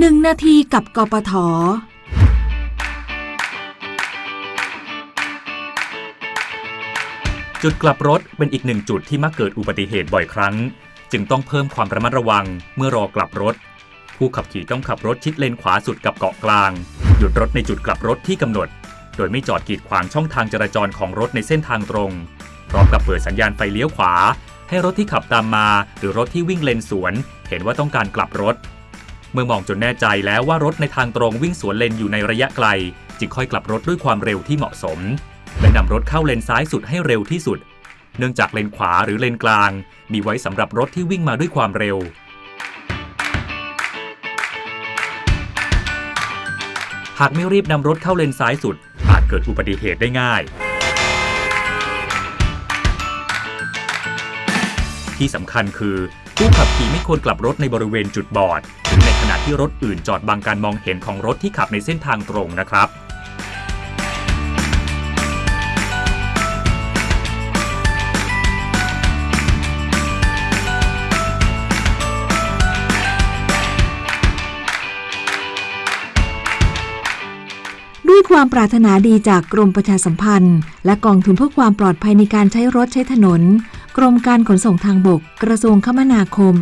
1นาทีกับกปทจุดกลับรถเป็นอีกหนึ่งจุดที่มักเกิดอุบัติเหตุบ่อยครั้ง จึงต้องเพิ่มความระมัดระวังเมื่อรอกลับรถ ผู้ขับขี่ต้องขับรถชิดเลนขวาสุดกับเกาะกลาง หยุดรถในจุดกลับรถที่กำหนด โดยไม่จอดกีดขวางช่องทางจราจรของรถในเส้นทางตรง พร้อมกับเปิดสัญญาณไฟเลี้ยวขวา ให้รถที่ขับตามมา หรือรถที่วิ่งเลนสวน เห็นว่าต้องการกลับรถ เมื่อมองจนแน่ใจแล้วว่ารถในทางตรงวิ่งสวนเลนอยู่ในระยะไกล จึงค่อยกลับรถด้วยความเร็วที่เหมาะสม และนำรถเข้าเลนซ้ายสุดให้เร็วที่สุด เนื่องจากเลนขวาหรือเลนกลาง มีไว้สำหรับรถที่วิ่งมาด้วยความเร็ว หากไม่รีบนำรถเข้าเลนซ้ายสุด อาจเกิดอุบัติเหตุได้ง่ายที่สำคัญคือผู้ขับขี่ไม่ควรกลับรถในบริเวณจุดบอด ณะที่รถอื่นจอดบังการมองเห็นของรถที่ขับในเส้นทางตรงนะครับด้วยความปรารถนาดีจากกรมประชาสัมพันธ์ และกองทุนเพื่อความปลอดภัยในการใช้รถใช้ถนน กรมการขนส่งทางบก กระทรวงคมนาคม